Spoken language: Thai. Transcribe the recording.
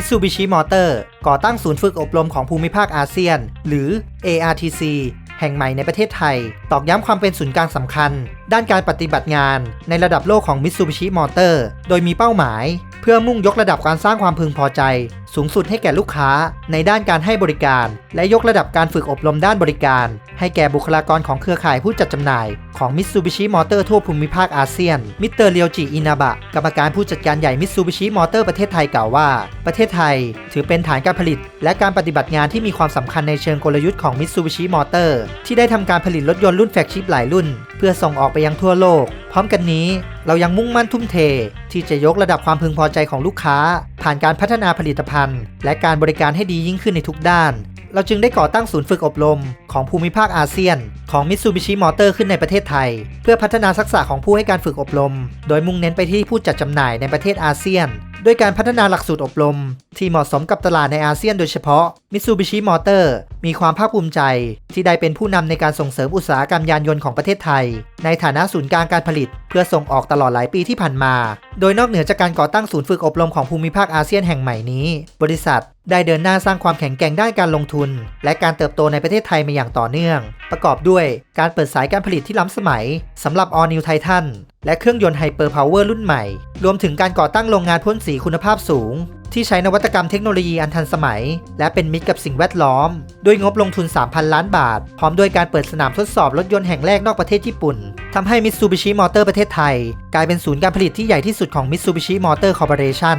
Mitsubishi Motor ก่อตั้งศูนย์ฝึกอบรมของภูมิภาคอาเซียน หรือ ARTC แห่งใหม่ในประเทศไทย ตอกย้ำความเป็นศูนย์กลางสำคัญ ด้านการปฏิบัติงานในระดับโลกของ Mitsubishi Motor โดยมีเป้าหมาย เพื่อมุ่งยกระดับการสร้างความพึงพอใจ สูงสุดให้แก่ลูกค้า ในด้านการให้บริการ และยกระดับการฝึกอบรมด้านบริการ ให้แก่บุคลากรของเครือข่ายผู้จัดจำหน่าย ของ Mitsubishi Motor ทั่วภูมิภาคอาเซียน มิสเตอร์เรียวจิ อินาบะ กรรมการผู้จัดการใหญ่ Mitsubishi Motor ประเทศไทยกล่าวว่า ประเทศไทย ถือเป็นฐานการผลิต และการปฏิบัติงานที่มีความสำคัญในเชิงกลยุทธ์ของ Mitsubishi Motor ที่ได้ทำการผลิตรถยนต์รุ่นแฟลกชิพหลายรุ่น เพื่อส่งออกไปยังทั่วโลก พร้อมกันนี้เรายังมุ่งมั่นทุ่มเท ที่จะยกระดับความพึงพอใจของลูกค้า ผ่านการพัฒนาผลิตภัณฑ์ และการบริการให้ดียิ่งขึ้นในทุกด้าน เราจึงได้ก่อตั้งศูนย์ฝึกอบรม ของภูมิภาคอาเซียน ของ Mitsubishi Motor ขึ้นในประเทศไทย เพื่อพัฒนาทักษะของผู้ให้การฝึกอบรม โดยมุ่งเน้นไปที่ผู้จัดจำหน่ายในประเทศอาเซียน ด้วยการพัฒนาหลักสูตรอบรม ที่เหมาะสมกับตลาดในอาเซียนโดยเฉพาะ Mitsubishi Motor มีความภาคภูมิใจ ที่ได้เป็นผู้นำในการส่งเสริมอุตสาหกรรมยานยนต์ของประเทศไทย ในฐานะศูนย์กลางการผลิต เพื่อส่งออกตลอดหลายปีที่ผ่านมา โดยนอกเหนือจากการก่อตั้งศูนย์ฝึกอบรมของภูมิภาคอาเซียนแห่งใหม่นี้ บริษัทได้เดินหน้าสร้างความแข็งแกร่งด้านการลงทุน และการเติบโตในประเทศไทยมาอย่างต่อเนื่อง ประกอบด้วยการเปิดสายการผลิตที่ล้ำสมัยสำหรับ All New Titan และเครื่องยนต์ Hyper Power รุ่นใหม่ รวมถึงการก่อตั้งโรงงานพ่นสีคุณภาพสูง ที่ใช้นวัตกรรมเทคโนโลยีอันทันสมัย และเป็นมิตรกับสิ่งแวดล้อม ด้วยงบลงทุน 3,000 ล้านบาท พร้อมด้วยการเปิดสนามทดสอบรถยนต์แห่งแรกนอกประเทศญี่ปุ่นทำให้มิตซูบิชิมอเตอร์ประเทศไทย กลายเป็นศูนย์การผลิตที่ใหญ่ที่สุดของมิตซูบิชิมอเตอร์คอร์ปอเรชั่น